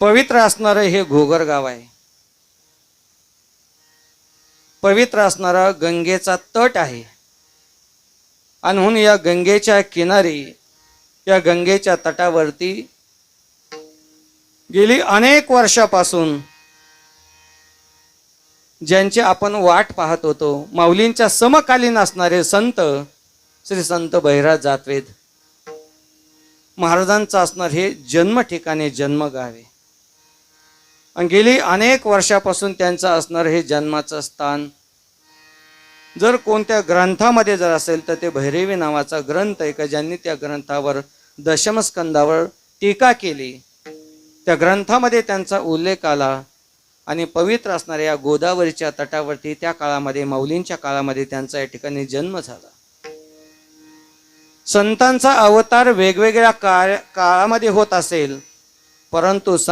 पवित्र असणारं हे घोगर गाव आहे. पवित्र असणारा गंगेचा तट आहे. आणि म्हणून या गंगेच्या किनारी या गंगेच्या तटावरती गेली अनेक वर्षापासून ज्यांची आपण वाट पाहत होतो माऊलींच्या समकालीन असणारे संत श्री संत बहिरा जातवेद. महाराजांचं असणार हे जन्म ठिकाणी जन्मगाव आहे. आणि गेली अनेक वर्षापासून त्यांचं असणार हे जन्माचं स्थान. जर कोणत्या ग्रंथामध्ये जर असेल तर ते भैरवी नावाचा ग्रंथ आहे का? ज्यांनी त्या ग्रंथावर दशमस्कंदावर टीका केली. त्या ग्रंथामध्ये त्यांचा उल्लेख आला आणि पवित्र असणाऱ्या या गोदावरीच्या तटावरती त्या काळामध्ये माऊलींच्या काळामध्ये त्यांचा या ठिकाणी जन्म झाला. संतांचा अवतार वेगवेगळ्या काळ काळामध्ये होत असेल परंतु संत